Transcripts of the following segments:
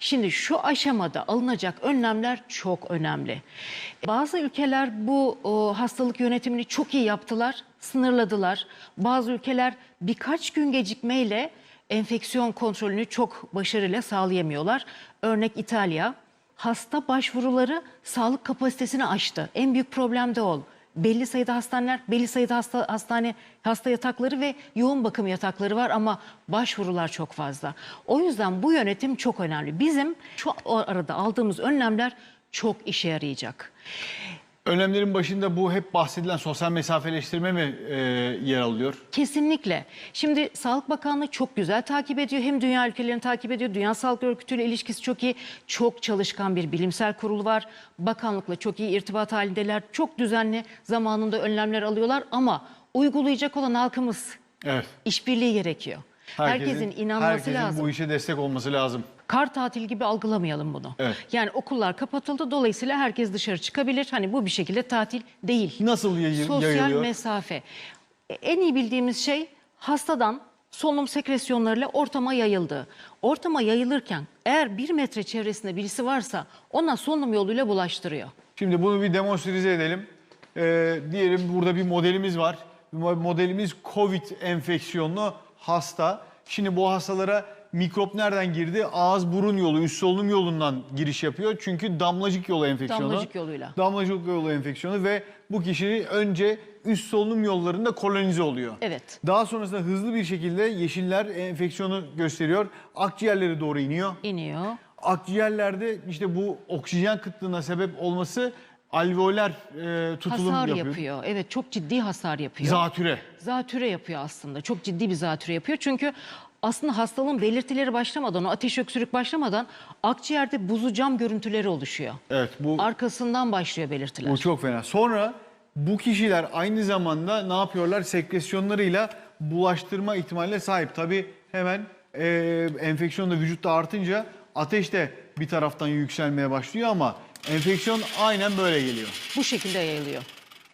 Şimdi şu aşamada alınacak önlemler çok önemli. Bazı ülkeler bu hastalık yönetimini çok iyi yaptılar, sınırladılar. Bazı ülkeler birkaç gün gecikmeyle enfeksiyon kontrolünü çok başarıyla sağlayamıyorlar. Örnek İtalya hasta başvuruları sağlık kapasitesini aştı. En büyük problem de o. Belli sayıda hastaneler, belli sayıda hasta, hastane hasta yatakları ve yoğun bakım yatakları var ama başvurular çok fazla. O yüzden bu yönetim çok önemli. Bizim şu arada aldığımız önlemler çok işe yarayacak. Önlemlerin başında bu hep bahsedilen sosyal mesafeleştirme mi e, yer alıyor? Kesinlikle. Şimdi Sağlık Bakanlığı çok güzel takip ediyor. Hem dünya ülkelerini takip ediyor. Dünya Sağlık Örgütü ile ilişkisi çok iyi. Çok çalışkan bir bilimsel kurul var. Bakanlıkla çok iyi irtibat halindeler. Çok düzenli zamanında önlemler alıyorlar ama uygulayacak olan halkımız Evet. işbirliği gerekiyor. Herkesin, inanması herkesin lazım. bu işe destek olması lazım. Kar tatil gibi algılamayalım bunu. Evet. Yani okullar kapatıldı dolayısıyla herkes dışarı çıkabilir. Hani bu bir şekilde tatil değil. Nasıl yayı- Sosyal yayılıyor? mesafe. E, En iyi bildiğimiz şey hastadan solunum sekresyonlarıyla ortama yayıldı. Ortama yayılırken eğer bir metre çevresinde birisi varsa ona solunum yoluyla bulaştırıyor. Şimdi bunu bir demonstrize edelim. Ee, diyelim burada bir modelimiz var. Modelimiz COVID enfeksiyonlu hasta. Şimdi bu hastalara mikrop nereden girdi? Ağız burun yolu, üst solunum yolundan giriş yapıyor. Çünkü damlacık yolu enfeksiyonu. Damlacık yoluyla. Damlacık yolu enfeksiyonu ve bu kişi önce üst solunum yollarında kolonize oluyor. Evet. Daha sonrasında hızlı bir şekilde yeşiller enfeksiyonu gösteriyor. Akciğerlere doğru iniyor. İniyor. Akciğerlerde işte bu oksijen kıtlığına sebep olması alveoler e, tutulum Hasar yapıyor. yapıyor. Evet çok ciddi hasar yapıyor. Zatüre. zatüre yapıyor aslında. Çok ciddi bir zatüre yapıyor. Çünkü aslında hastalığın belirtileri başlamadan, o ateş öksürük başlamadan akciğerde buzu cam görüntüleri oluşuyor. Evet bu Arkasından başlıyor belirtiler. bu çok fena. Sonra bu kişiler aynı zamanda ne yapıyorlar? Sekresyonlarıyla bulaştırma ihtimaline sahip. Tabii hemen e, enfeksiyon da vücutta artınca ateş de bir taraftan yükselmeye başlıyor ama enfeksiyon aynen böyle geliyor. Bu şekilde yayılıyor.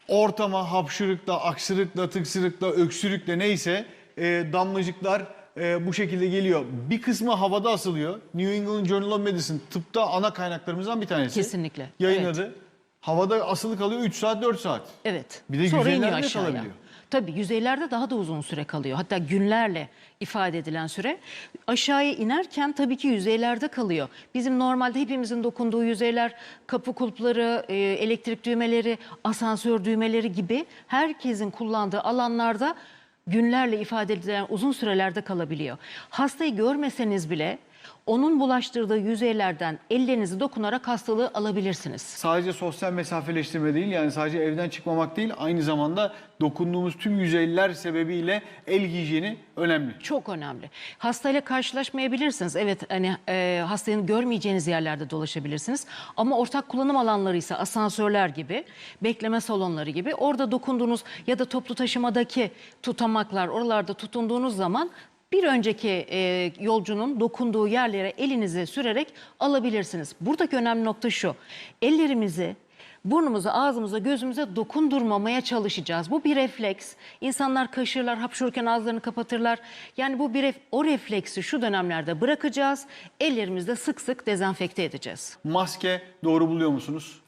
ortama hapşırıkla, aksırıkla, tıksırıkla, öksürükle neyse e, damlacıklar e, bu şekilde geliyor. Bir kısmı havada asılıyor. New England Journal of Medicine tıpta ana kaynaklarımızdan bir tanesi. Kesinlikle, Yayınladı. Havada asılı kalıyor 3 saat 4 saat. Evet. Bir de Sonra iniyor aşağıya. kalabiliyor. Tabii yüzeylerde daha da uzun süre kalıyor. Hatta günlerle ifade edilen süre. Aşağıya inerken tabii ki yüzeylerde kalıyor. Bizim normalde hepimizin dokunduğu yüzeyler kapı kulpları, e, elektrik düğmeleri, asansör düğmeleri gibi herkesin kullandığı alanlarda günlerle ifade edilen uzun sürelerde kalabiliyor. Hastayı görmeseniz bile onun bulaştırdığı yüzeylerden ellerinizi dokunarak hastalığı alabilirsiniz. Sadece sosyal mesafeleştirme değil yani sadece evden çıkmamak değil aynı zamanda dokunduğumuz tüm yüzeyler sebebiyle el hijyeni önemli. Çok önemli. Hastayla karşılaşmayabilirsiniz. Evet hani e, hastayı görmeyeceğiniz yerlerde dolaşabilirsiniz. Ama ortak kullanım alanları ise asansörler gibi, bekleme salonları gibi orada dokunduğunuz ya da toplu taşımadaki tutamaklar oralarda tutunduğunuz zaman bir önceki e, yolcunun dokunduğu yerlere elinizi sürerek alabilirsiniz. Buradaki önemli nokta şu. Ellerimizi burnumuza, ağzımıza, gözümüze dokundurmamaya çalışacağız. Bu bir refleks. İnsanlar kaşırlar, hapşururken ağızlarını kapatırlar. Yani bu bir ref- o refleksi şu dönemlerde bırakacağız. Ellerimizde sık sık dezenfekte edeceğiz. Maske doğru buluyor musunuz?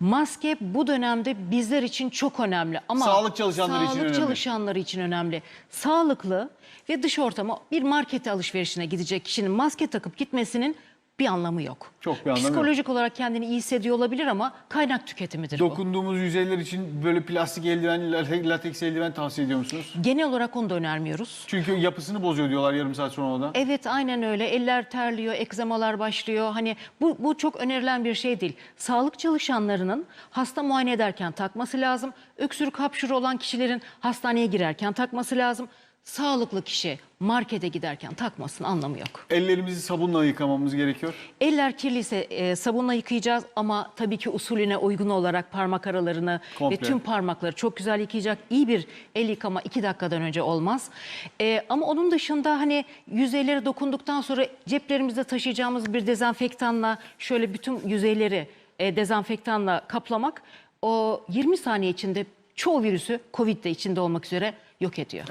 Maske bu dönemde bizler için çok önemli ama Sağlık çalışanları için sağlık önemli. çalışanları için önemli. Sağlıklı ve dış ortama bir market alışverişine gidecek kişinin maske takıp gitmesinin bir anlamı yok. Çok bir anlamı yok. Psikolojik olarak kendini iyi hissediyor olabilir ama kaynak tüketimidir bu. Dokunduğumuz yüzeyler için böyle plastik eldiven, late- lateks eldiven tavsiye ediyor musunuz? Genel olarak onu da önermiyoruz. Çünkü yapısını bozuyor diyorlar yarım saat sonra da. Evet aynen öyle. Eller terliyor, egzamalar başlıyor. Hani bu, bu çok önerilen bir şey değil. Sağlık çalışanlarının hasta muayene ederken takması lazım. Öksürük hapşuru olan kişilerin hastaneye girerken takması lazım. Sağlıklı kişi markete giderken takmasının anlamı yok. Ellerimizi sabunla yıkamamız gerekiyor. Eller kirliyse e, sabunla yıkayacağız ama tabii ki usulüne uygun olarak parmak aralarını Komple. ve tüm parmakları çok güzel yıkayacak. İyi bir el yıkama iki dakikadan önce olmaz. E, ama onun dışında hani yüzeylere dokunduktan sonra ceplerimizde taşıyacağımız bir dezenfektanla şöyle bütün yüzeyleri e, dezenfektanla kaplamak o 20 saniye içinde çoğu virüsü Covid de içinde olmak üzere yok ediyor.